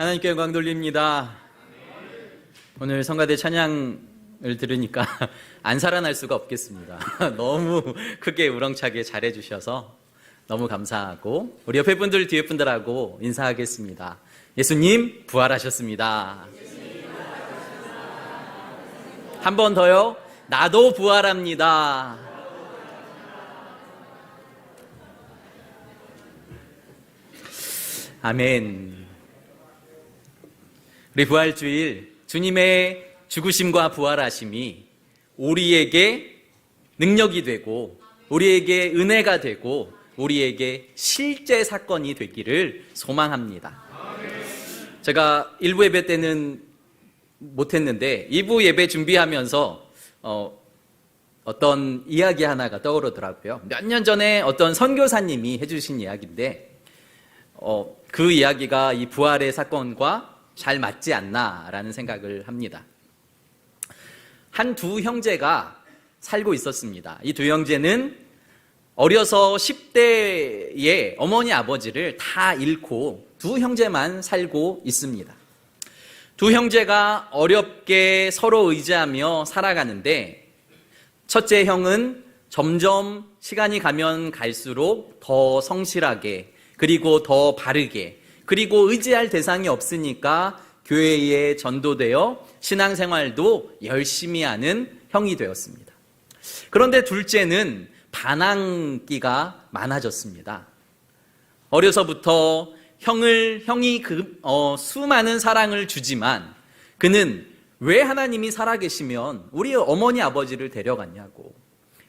하나님께 영광 돌립니다. 오늘 성가대 찬양을 들으니까 안 살아날 수가 없겠습니다. 너무 크게 우렁차게 잘해주셔서 너무 감사하고 우리 옆에 분들 뒤에 분들하고 인사하겠습니다. 예수님 부활하셨습니다. 한 번 더요. 나도 부활합니다. 아멘. 우리 부활주일 주님의 죽으심과 부활하심이 우리에게 능력이 되고 우리에게 은혜가 되고 우리에게 실제 사건이 되기를 소망합니다. 제가 일부 예배 때는 못했는데 2부 예배 준비하면서 어, 어떤 이야기 하나가 떠오르더라고요. 몇 년 전에 어떤 선교사님이 해주신 이야기인데 어, 그 이야기가 이 부활의 사건과 잘 맞지 않나라는 생각을 합니다. 한 두 형제가 살고 있었습니다. 이 두 형제는 어려서 10대에 어머니 아버지를 다 잃고 두 형제만 살고 있습니다. 두 형제가 어렵게 서로 의지하며 살아가는데 첫째 형은 점점 시간이 가면 갈수록 더 성실하게 그리고 더 바르게 그리고 의지할 대상이 없으니까 교회에 전도되어 신앙생활도 열심히 하는 형이 되었습니다. 그런데 둘째는 반항기가 많아졌습니다. 어려서부터 형을 형이 그 어, 수많은 사랑을 주지만 그는 왜 하나님이 살아계시면 우리 어머니 아버지를 데려갔냐고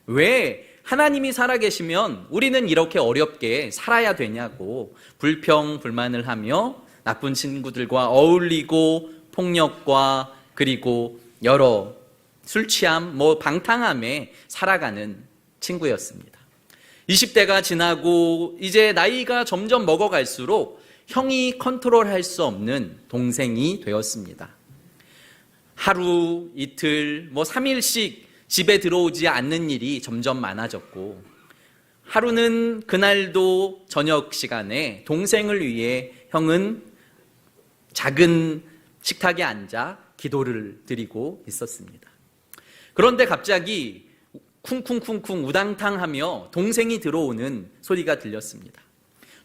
왜 하나님이 살아계시면 우리는 이렇게 어렵게 살아야 되냐고 불평 불만을 하며 나쁜 친구들과 어울리고 폭력과 그리고 여러 술 취함 뭐 방탕함에 살아가는 친구였습니다. 20대가 지나고 이제 나이가 점점 먹어갈수록 형이 컨트롤할 수 없는 동생이 되었습니다. 하루, 이틀, 뭐 3일씩 집에 들어오지 않는 일이 점점 많아졌고, 하루는 그날도 저녁 시간에 동생을 위해 형은 작은 식탁에 앉아 기도를 드리고 있었습니다. 그런데 갑자기 쿵쿵쿵쿵 우당탕하며 동생이 들어오는 소리가 들렸습니다.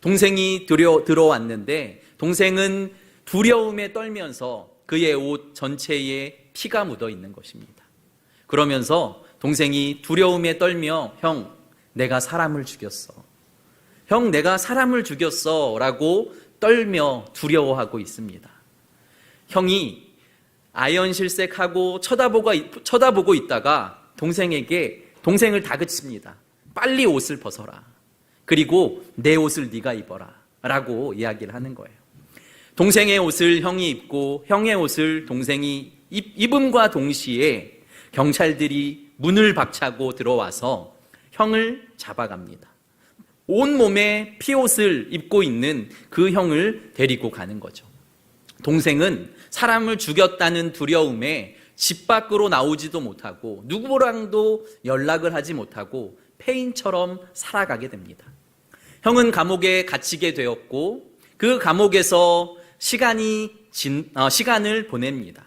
동생이 들여, 들어왔는데 동생은 두려움에 떨면서 그의 옷 전체에 피가 묻어 있는 것입니다. 그러면서 동생이 두려움에 떨며 형, 내가 사람을 죽였어. 형, 내가 사람을 죽였어. 라고 떨며 두려워하고 있습니다. 형이 아연 실색하고 쳐다보고, 쳐다보고 있다가 동생에게 동생을 다그칩니다. 빨리 옷을 벗어라. 그리고 내 옷을 네가 입어라. 라고 이야기를 하는 거예요. 동생의 옷을 형이 입고 형의 옷을 동생이 입, 입음과 동시에 경찰들이 문을 박차고 들어와서 형을 잡아갑니다. 온 몸에 피옷을 입고 있는 그 형을 데리고 가는 거죠. 동생은 사람을 죽였다는 두려움에 집 밖으로 나오지도 못하고 누구랑도 연락을 하지 못하고 폐인처럼 살아가게 됩니다. 형은 감옥에 갇히게 되었고 그 감옥에서 시간이 진, 어, 시간을 보냅니다.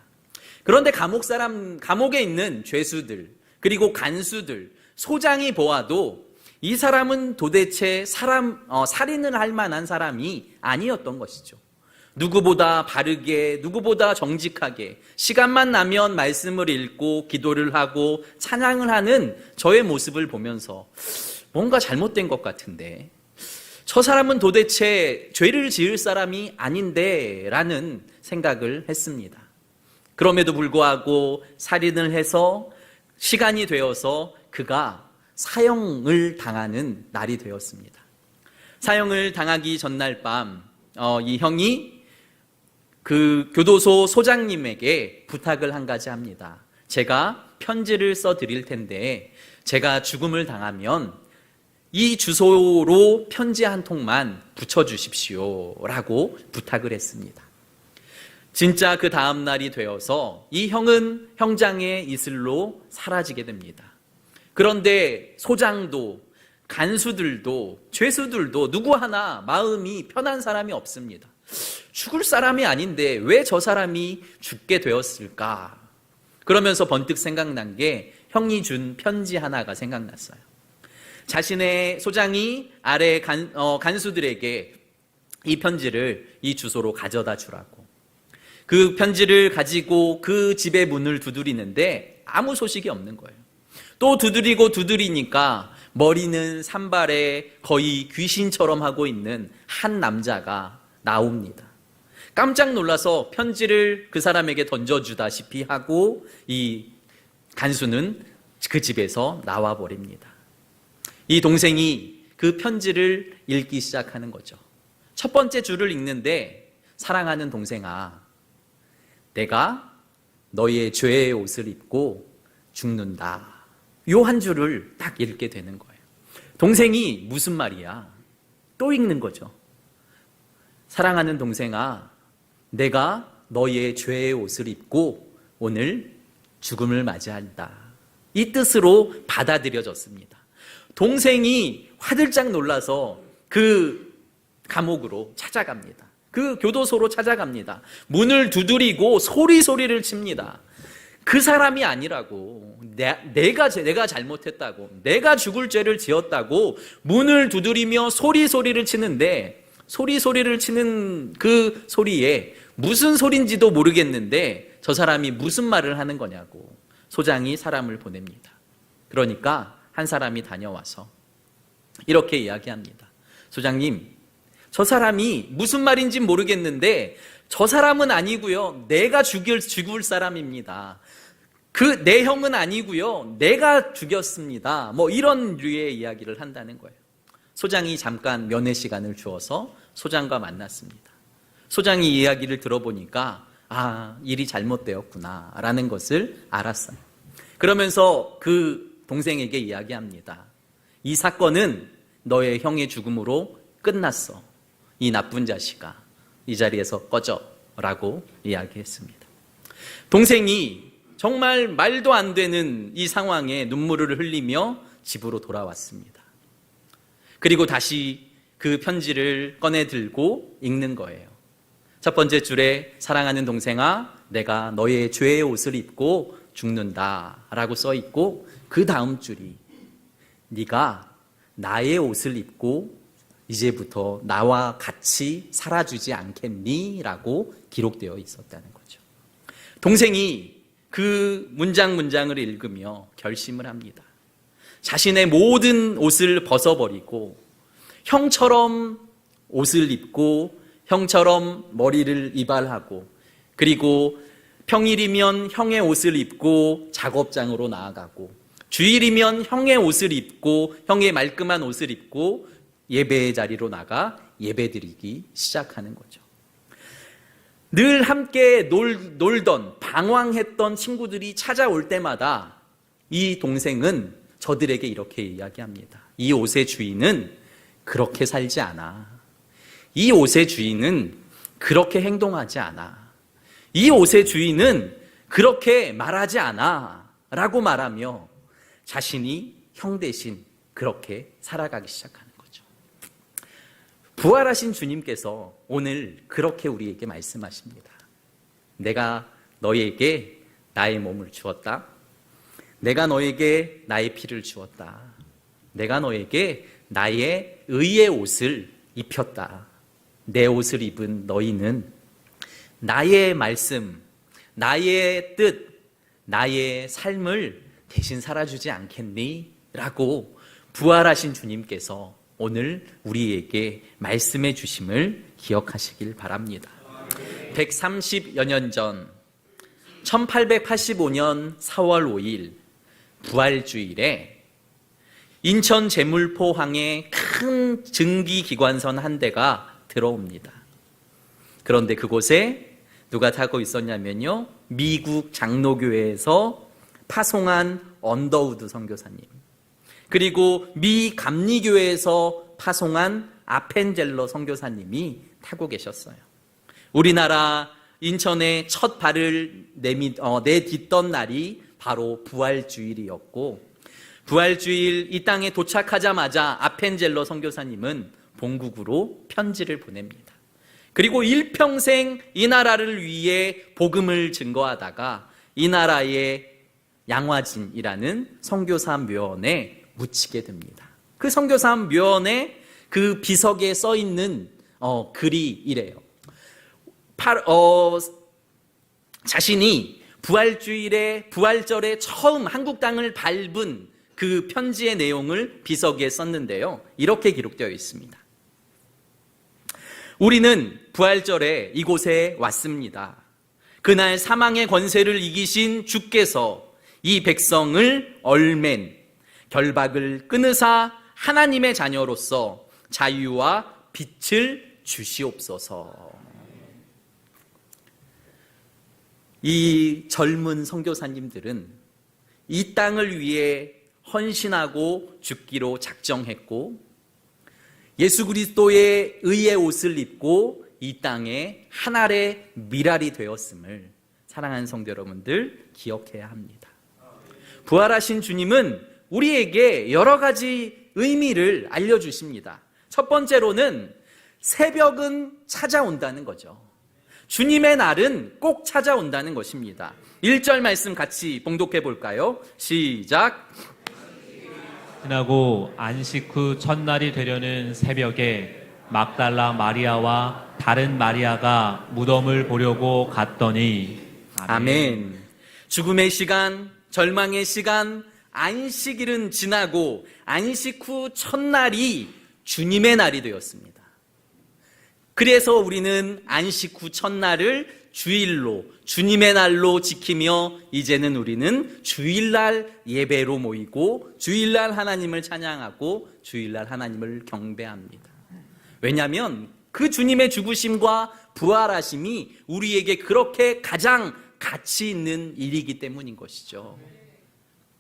그런데 감옥 사람 감옥에 있는 죄수들 그리고 간수들 소장이 보아도 이 사람은 도대체 사람 어, 살인을 할 만한 사람이 아니었던 것이죠. 누구보다 바르게, 누구보다 정직하게, 시간만 나면 말씀을 읽고 기도를 하고 찬양을 하는 저의 모습을 보면서 뭔가 잘못된 것 같은데, 저 사람은 도대체 죄를 지을 사람이 아닌데 라는 생각을 했습니다. 그럼에도 불구하고 살인을 해서 시간이 되어서 그가 사형을 당하는 날이 되었습니다. 사형을 당하기 전날 밤, 어, 이 형이 그 교도소 소장님에게 부탁을 한 가지 합니다. 제가 편지를 써 드릴 텐데, 제가 죽음을 당하면 이 주소로 편지 한 통만 붙여 주십시오. 라고 부탁을 했습니다. 진짜 그 다음 날이 되어서 이 형은 형장의 이슬로 사라지게 됩니다. 그런데 소장도 간수들도 죄수들도 누구 하나 마음이 편한 사람이 없습니다. 죽을 사람이 아닌데 왜 저 사람이 죽게 되었을까? 그러면서 번뜩 생각난 게 형이 준 편지 하나가 생각났어요. 자신의 소장이 아래 간, 어, 간수들에게 이 편지를 이 주소로 가져다 주라고. 그 편지를 가지고 그 집의 문을 두드리는데 아무 소식이 없는 거예요. 또 두드리고 두드리니까 머리는 산발에 거의 귀신처럼 하고 있는 한 남자가 나옵니다. 깜짝 놀라서 편지를 그 사람에게 던져주다시피 하고 이 간수는 그 집에서 나와 버립니다. 이 동생이 그 편지를 읽기 시작하는 거죠. 첫 번째 줄을 읽는데 사랑하는 동생아, 내가 너의 죄의 옷을 입고 죽는다. 요 한 줄을 딱 읽게 되는 거예요. 동생이 무슨 말이야? 또 읽는 거죠. 사랑하는 동생아, 내가 너의 죄의 옷을 입고 오늘 죽음을 맞이한다. 이 뜻으로 받아들여졌습니다. 동생이 화들짝 놀라서 그 감옥으로 찾아갑니다. 그 교도소로 찾아갑니다. 문을 두드리고 소리 소리를 칩니다. 그 사람이 아니라고 내, 내가 내가 잘못했다고 내가 죽을 죄를 지었다고 문을 두드리며 소리 소리를 치는데 소리 소리를 치는 그 소리에 무슨 소린지도 모르겠는데 저 사람이 무슨 말을 하는 거냐고 소장이 사람을 보냅니다. 그러니까 한 사람이 다녀와서 이렇게 이야기합니다. 소장님, 저 사람이 무슨 말인지 모르겠는데 저 사람은 아니고요. 내가 죽일 죽을 사람입니다. 그 내 형은 아니고요. 내가 죽였습니다. 뭐 이런 류의 이야기를 한다는 거예요. 소장이 잠깐 면회 시간을 주어서 소장과 만났습니다. 소장이 이야기를 들어보니까 아, 일이 잘못되었구나라는 것을 알았어요. 그러면서 그 동생에게 이야기합니다. 이 사건은 너의 형의 죽음으로 끝났어. 이 나쁜 자식아. 이 자리에서 꺼져. 라고 이야기했습니다. 동생이 정말 말도 안 되는 이 상황에 눈물을 흘리며 집으로 돌아왔습니다. 그리고 다시 그 편지를 꺼내 들고 읽는 거예요. 첫 번째 줄에 사랑하는 동생아, 내가 너의 죄의 옷을 입고 죽는다. 라고 써 있고, 그 다음 줄이 네가 나의 옷을 입고 이제부터 나와 같이 살아주지 않겠니? 라고 기록되어 있었다는 거죠. 동생이 그 문장 문장을 읽으며 결심을 합니다. 자신의 모든 옷을 벗어버리고 형처럼 옷을 입고 형처럼 머리를 이발하고 그리고 평일이면 형의 옷을 입고 작업장으로 나아가고 주일이면 형의 옷을 입고 형의 말끔한 옷을 입고 예배의 자리로 나가 예배드리기 시작하는 거죠. 늘 함께 놀, 놀던 방황했던 친구들이 찾아올 때마다 이 동생은 저들에게 이렇게 이야기합니다. 이 옷의 주인은 그렇게 살지 않아. 이 옷의 주인은 그렇게 행동하지 않아. 이 옷의 주인은 그렇게 말하지 않아. 라고 말하며 자신이 형 대신 그렇게 살아가기 거죠. 부활하신 주님께서 오늘 그렇게 우리에게 말씀하십니다. 내가 너에게 나의 몸을 주었다. 내가 너에게 나의 피를 주었다. 내가 너에게 나의 의의 옷을 입혔다. 내 옷을 입은 너희는 나의 말씀, 나의 뜻, 나의 삶을 대신 살아주지 않겠니? 라고 부활하신 주님께서 오늘 우리에게 말씀해 주심을 기억하시길 바랍니다. 130여 년 전, 1885년 4월 5일, 부활주일에 인천 제물포항에 큰 증기기관선 한 대가 들어옵니다. 그런데 그곳에 누가 타고 있었냐면요. 미국 장로교회에서 파송한 언더우드 선교사님. 그리고 미 감리교회에서 파송한 아펜젤러 선교사님이 타고 계셨어요. 우리나라 인천에 첫 발을 내미, 어, 내딛던 날이 바로 부활주일이었고, 부활주일 이 땅에 도착하자마자 아펜젤러 선교사님은 본국으로 편지를 보냅니다. 그리고 일평생 이 나라를 위해 복음을 증거하다가 이 나라의 양화진이라는 성교사 묘원에 묻히게 됩니다. 그 성교사 묘원에 그 비석에 써 있는 어, 글이 이래요. 팔, 어, 자신이 부활주일에 부활절에 처음 한국 땅을 밟은 그 편지의 내용을 비석에 썼는데요. 이렇게 기록되어 있습니다. 우리는 부활절에 이곳에 왔습니다. 그날 사망의 권세를 이기신 주께서 이 백성을 얼맨 결박을 끊으사 하나님의 자녀로서 자유와 빛을 주시옵소서. 이 젊은 선교사님들은 이 땅을 위해 헌신하고 죽기로 작정했고 예수 그리스도의 의의 옷을 입고 이 땅에 하늘의 미랄이 되었음을 사랑하는 성도 여러분들 기억해야 합니다. 부활하신 주님은 우리에게 여러 가지 의미를 알려주십니다. 첫 번째로는 새벽은 찾아온다는 거죠. 주님의 날은 꼭 찾아온다는 것입니다. 1절 말씀 같이 봉독해 볼까요? 시작. 지나고 안식 후 첫날이 되려는 새벽에 막달라 마리아와 다른 마리아가 무덤을 보려고 갔더니 아멘. 죽음의 시간, 절망의 시간, 안식일은 지나고 안식 후 첫날이 주님의 날이 되었습니다. 그래서 우리는 안식 후 첫날을 주일로, 주님의 날로 지키며 이제는 우리는 주일날 예배로 모이고 주일날 하나님을 찬양하고 주일날 하나님을 경배합니다. 왜냐하면 그 주님의 죽으심과 부활하심이 우리에게 그렇게 가장 가치 있는 일이기 때문인 것이죠.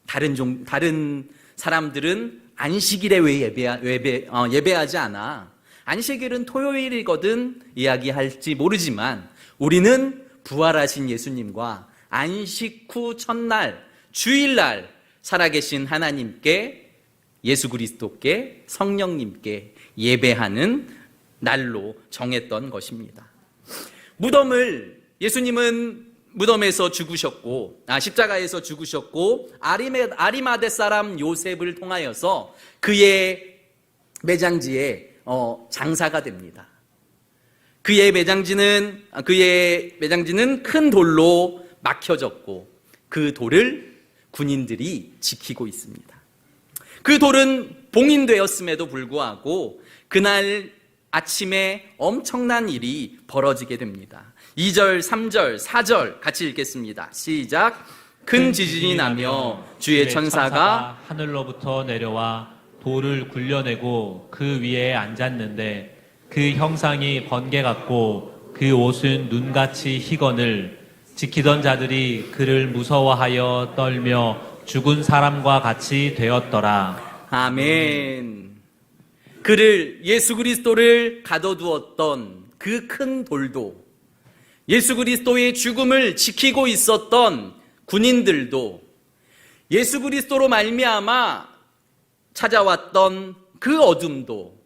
다른 종, 다른 사람들은 안식일에 왜 예배, 예배, 어, 예배하지 않아? 안식일은 토요일이거든 이야기할지 모르지만 우리는 부활하신 예수님과 안식 후 첫날, 주일날 살아계신 하나님께 예수 그리스도께 성령님께 예배하는 날로 정했던 것입니다. 무덤을 예수님은 무덤에서 죽으셨고 아, 십자가에서 죽으셨고 아리메, 아리마데 사람 요셉을 통하여서 그의 매장지에 어, 장사가 됩니다. 그의 매장지는 아, 그의 매장지는 큰 돌로 막혀졌고 그 돌을 군인들이 지키고 있습니다. 그 돌은 봉인되었음에도 불구하고 그날 아침에 엄청난 일이 벌어지게 됩니다. 2절, 3절, 4절 같이 읽겠습니다. 시작. 큰 지진이 나며 주의 천사가 하늘로부터 내려와 돌을 굴려내고 그 위에 앉았는데 그 형상이 번개 같고 그 옷은 눈같이 희건을 지키던 자들이 그를 무서워하여 떨며 죽은 사람과 같이 되었더라. 아멘. 그를 예수 그리스도를 가둬두었던 그 큰 돌도 예수 그리스도의 죽음을 지키고 있었던 군인들도 예수 그리스도로 말미암아 찾아왔던 그 어둠도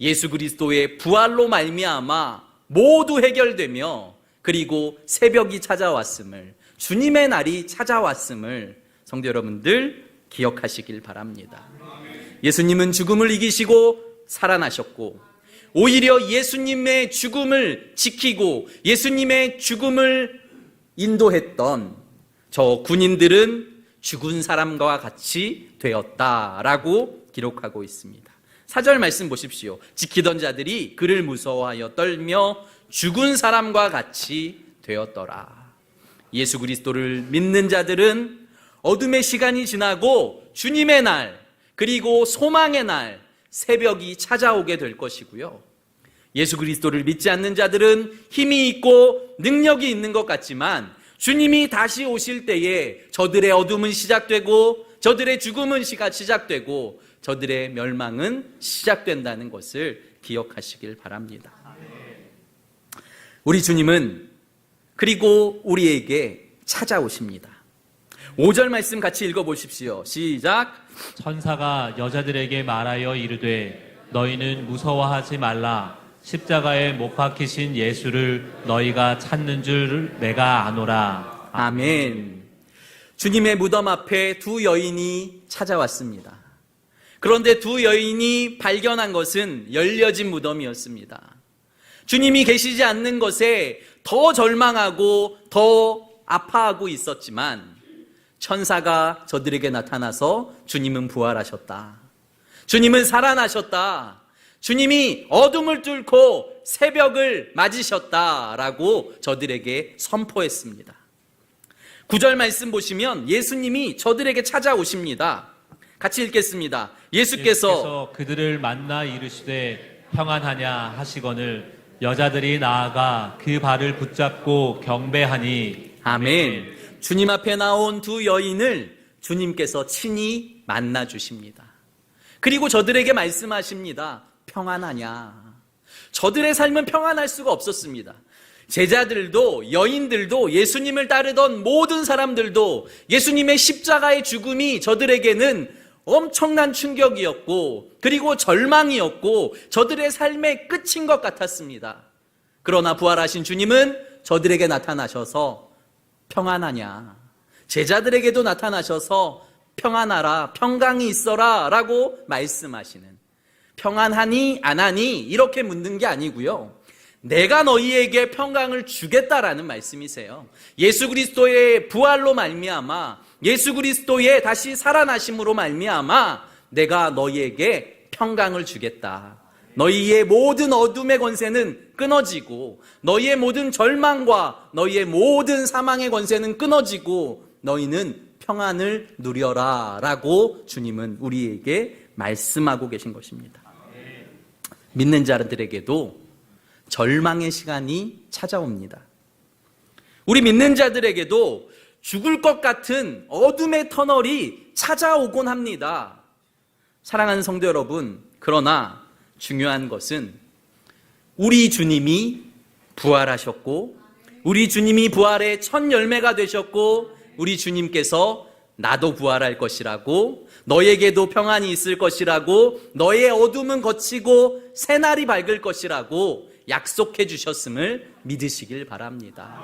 예수 그리스도의 부활로 말미암아 모두 해결되며 그리고 새벽이 찾아왔음을 주님의 날이 찾아왔음을 성도 여러분들 기억하시길 바랍니다. 예수님은 죽음을 이기시고 살아나셨고 오히려 예수님의 죽음을 지키고 예수님의 죽음을 인도했던 저 군인들은 죽은 사람과 같이 되었다라고 기록하고 있습니다. 사절 말씀 보십시오. 지키던 자들이 그를 무서워하여 떨며 죽은 사람과 같이 되었더라. 예수 그리스도를 믿는 자들은 어둠의 시간이 지나고 주님의 날, 그리고 소망의 날, 새벽이 찾아오게 될 것이고요. 예수 그리스도를 믿지 않는 자들은 힘이 있고 능력이 있는 것 같지만 주님이 다시 오실 때에 저들의 어둠은 시작되고 저들의 죽음은 시작되고 저들의 멸망은 시작된다는 것을 기억하시길 바랍니다. 우리 주님은 그리고 우리에게 찾아오십니다. 5절 말씀 같이 읽어 보십시오. 시작. 천사가 여자들에게 말하여 이르되 너희는 무서워하지 말라 십자가에 못 박히신 예수를 너희가 찾는 줄 내가 아노라. 아멘. 주님의 무덤 앞에 두 여인이 찾아왔습니다. 그런데 두 여인이 발견한 것은 열려진 무덤이었습니다. 주님이 계시지 않는 것에 더 절망하고 더 아파하고 있었지만 천사가 저들에게 나타나서 주님은 부활하셨다. 주님은 살아나셨다. 주님이 어둠을 뚫고 새벽을 맞으셨다라고 저들에게 선포했습니다. 구절 말씀 보시면 예수님이 저들에게 찾아오십니다. 같이 읽겠습니다. 예수께서 예수께서 그들을 만나 이르시되 평안하냐 하시거늘 여자들이 나아가 그 발을 붙잡고 경배하니 아멘. 주님 앞에 나온 두 여인을 주님께서 친히 만나 주십니다. 그리고 저들에게 말씀하십니다. 평안하냐. 저들의 삶은 평안할 수가 없었습니다. 제자들도 여인들도 예수님을 따르던 모든 사람들도 예수님의 십자가의 죽음이 저들에게는 엄청난 충격이었고 그리고 절망이었고 저들의 삶의 끝인 것 같았습니다. 그러나 부활하신 주님은 저들에게 나타나셔서 평안하냐. 제자들에게도 나타나셔서 평안하라, 평강이 있어라 라고 말씀하시는 평안하니 안 하니 이렇게 묻는 게 아니고요. 내가 너희에게 평강을 주겠다라는 말씀이세요. 예수 그리스도의 부활로 말미암아 예수 그리스도의 다시 살아나심으로 말미암아 내가 너희에게 평강을 주겠다. 너희의 모든 어둠의 권세는 끊어지고 너희의 모든 절망과 너희의 모든 사망의 권세는 끊어지고 너희는 평안을 누려라 라고 주님은 우리에게 말씀하고 계신 것입니다. 믿는 자들에게도 절망의 시간이 찾아옵니다. 우리 믿는 자들에게도 죽을 것 같은 어둠의 터널이 찾아오곤 합니다. 사랑하는 성도 여러분, 그러나 중요한 것은 우리 주님이 부활하셨고, 우리 주님이 부활의 첫 열매가 되셨고, 우리 주님께서 나도 부활할 것이라고, 너에게도 평안이 있을 것이라고, 너의 어둠은 거치고 새날이 밝을 것이라고 약속해 주셨음을 믿으시길 바랍니다.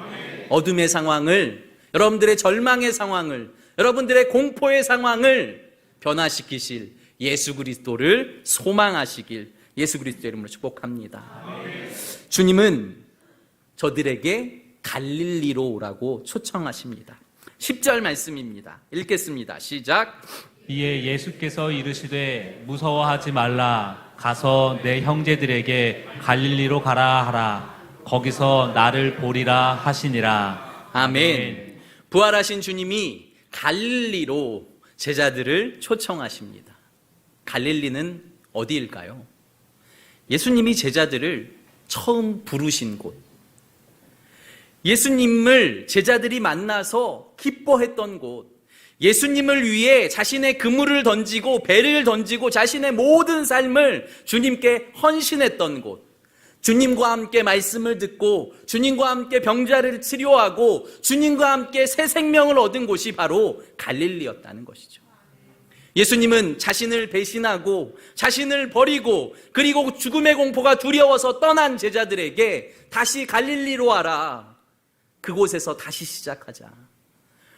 어둠의 상황을, 여러분들의 절망의 상황을, 여러분들의 공포의 상황을 변화시키실 예수 그리스도를 소망하시길 예수 그리스도 이름으로 축복합니다. 주님은 저들에게 갈릴리로 오라고 초청하십니다. 10절 말씀입니다. 읽겠습니다. 시작. 이에 예수께서 이르시되 무서워하지 말라 가서 내 형제들에게 갈릴리로 가라 하라 거기서 나를 보리라 하시니라 아멘. 부활하신 주님이 갈릴리로 제자들을 초청하십니다. 갈릴리는 어디일까요? 예수님이 제자들을 처음 부르신 곳. 예수님을 제자들이 만나서 기뻐했던 곳. 예수님을 위해 자신의 그물을 던지고 배를 던지고 자신의 모든 삶을 주님께 헌신했던 곳. 주님과 함께 말씀을 듣고 주님과 함께 병자를 치료하고 주님과 함께 새 생명을 얻은 곳이 바로 갈릴리였다는 것이죠. 예수님은 자신을 배신하고 자신을 버리고 그리고 죽음의 공포가 두려워서 떠난 제자들에게 다시 갈릴리로 와라. 그곳에서 다시 시작하자.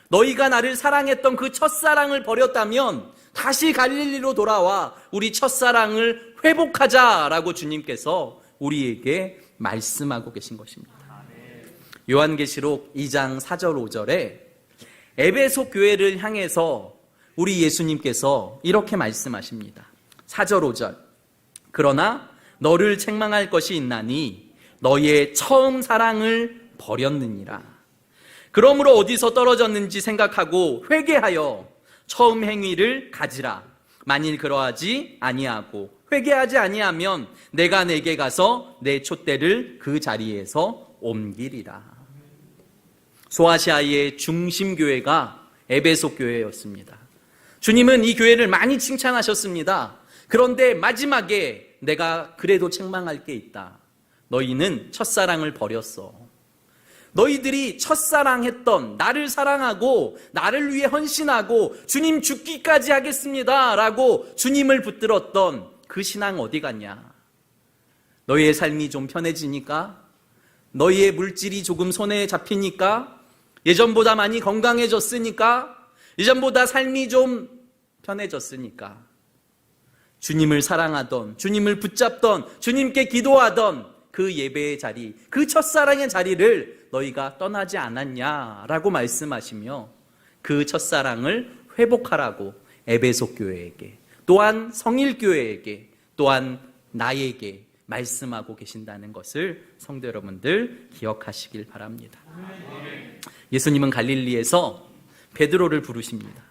너희가 나를 사랑했던 그 첫사랑을 버렸다면 다시 갈릴리로 돌아와 우리 첫사랑을 회복하자라고 주님께서 우리에게 말씀하고 계신 것입니다. 요한계시록 2장 4절 5절에 에베소 교회를 향해서 우리 예수님께서 이렇게 말씀하십니다. 4절 5절. 그러나 너를 책망할 것이 있나니 너희의 처음 사랑을 버렸느니라. 그러므로 어디서 떨어졌는지 생각하고 회개하여 처음 행위를 가지라. 만일 그러하지 아니하고 회개하지 아니하면 내가 내게 가서 내 촛대를 그 자리에서 옮기리라. 소아시아의 중심 교회가 에베소 교회였습니다. 주님은 이 교회를 많이 칭찬하셨습니다. 그런데 마지막에 내가 그래도 책망할 게 있다. 너희는 첫사랑을 버렸어. 너희들이 첫사랑했던 나를 사랑하고 나를 위해 헌신하고 주님 죽기까지 하겠습니다. 라고 주님을 붙들었던 그 신앙 어디 갔냐? 너희의 삶이 좀 편해지니까? 너희의 물질이 조금 손에 잡히니까? 예전보다 많이 건강해졌으니까? 예전보다 삶이 좀 편해졌으니까? 주님을 사랑하던, 주님을 붙잡던, 주님께 기도하던 그 예배의 자리, 그 첫사랑의 자리를 너희가 떠나지 않았냐라고 말씀하시며 그 첫사랑을 회복하라고 에베소 교회에게 또한 성일 교회에게 또한 나에게 말씀하고 계신다는 것을 성도 여러분들 기억하시길 바랍니다. 예수님은 갈릴리에서 베드로를 부르십니다.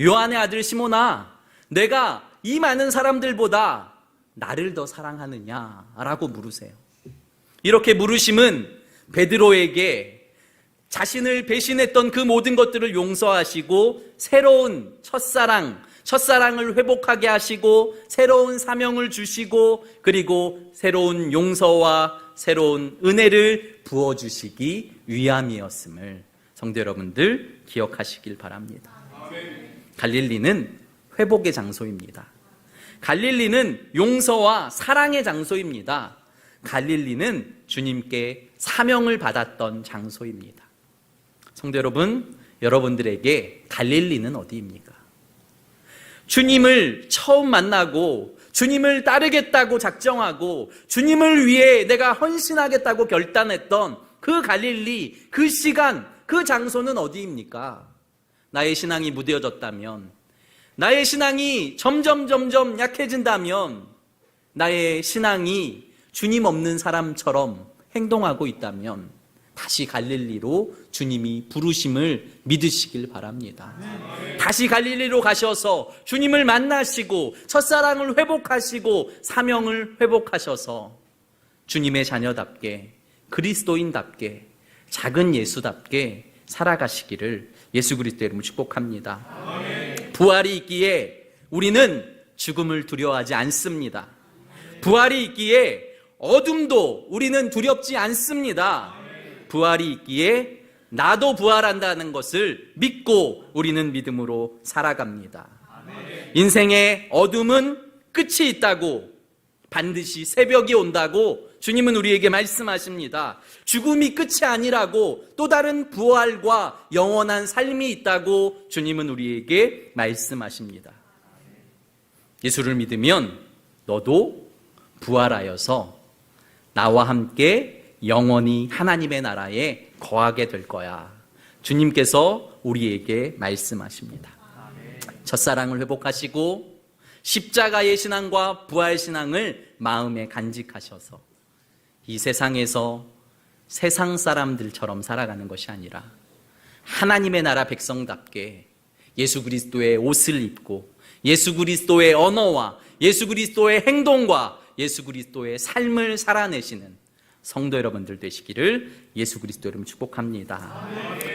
요한의 아들 시몬아, 내가 이 많은 사람들보다 나를 더 사랑하느냐라고 물으세요. 이렇게 물으심은 베드로에게 자신을 배신했던 그 모든 것들을 용서하시고 새로운 첫사랑, 첫사랑을 회복하게 하시고 새로운 사명을 주시고 그리고 새로운 용서와 새로운 은혜를 부어주시기 위함이었음을 성도 여러분들 기억하시길 바랍니다. 갈릴리는 회복의 장소입니다. 갈릴리는 용서와 사랑의 장소입니다. 갈릴리는 주님께 사명을 받았던 장소입니다. 성도 여러분, 여러분들에게 갈릴리는 어디입니까? 주님을 처음 만나고 주님을 따르겠다고 작정하고 주님을 위해 내가 헌신하겠다고 결단했던 그 갈릴리, 그 시간, 그 장소는 어디입니까? 나의 신앙이 무뎌졌다면, 나의 신앙이 점점 점점 약해진다면, 나의 신앙이 주님 없는 사람처럼 행동하고 있다면, 다시 갈릴리로 주님이 부르심을 믿으시길 바랍니다. 다시 갈릴리로 가셔서 주님을 만나시고 첫사랑을 회복하시고 사명을 회복하셔서 주님의 자녀답게 그리스도인답게 작은 예수답게 살아가시기를 예수 그리스도 이름으로 축복합니다. 부활이 있기에 우리는 죽음을 두려워하지 않습니다. 부활이 있기에 어둠도 우리는 두렵지 않습니다. 부활이 있기에 나도 부활한다는 것을 믿고 우리는 믿음으로 살아갑니다. 인생의 어둠은 끝이 있다고 반드시 새벽이 온다고 주님은 우리에게 말씀하십니다. 죽음이 끝이 아니라고 또 다른 부활과 영원한 삶이 있다고 주님은 우리에게 말씀하십니다. 예수를 믿으면 너도 부활하여서 나와 함께 영원히 하나님의 나라에 거하게 될 거야. 주님께서 우리에게 말씀하십니다. 첫사랑을 회복하시고 십자가의 신앙과 부활 신앙을 마음에 간직하셔서 이 세상에서 세상 사람들처럼 살아가는 것이 아니라 하나님의 나라 백성답게 예수 그리스도의 옷을 입고 예수 그리스도의 언어와 예수 그리스도의 행동과 예수 그리스도의 삶을 살아내시는 성도 여러분들 되시기를 예수 그리스도 이름 축복합니다.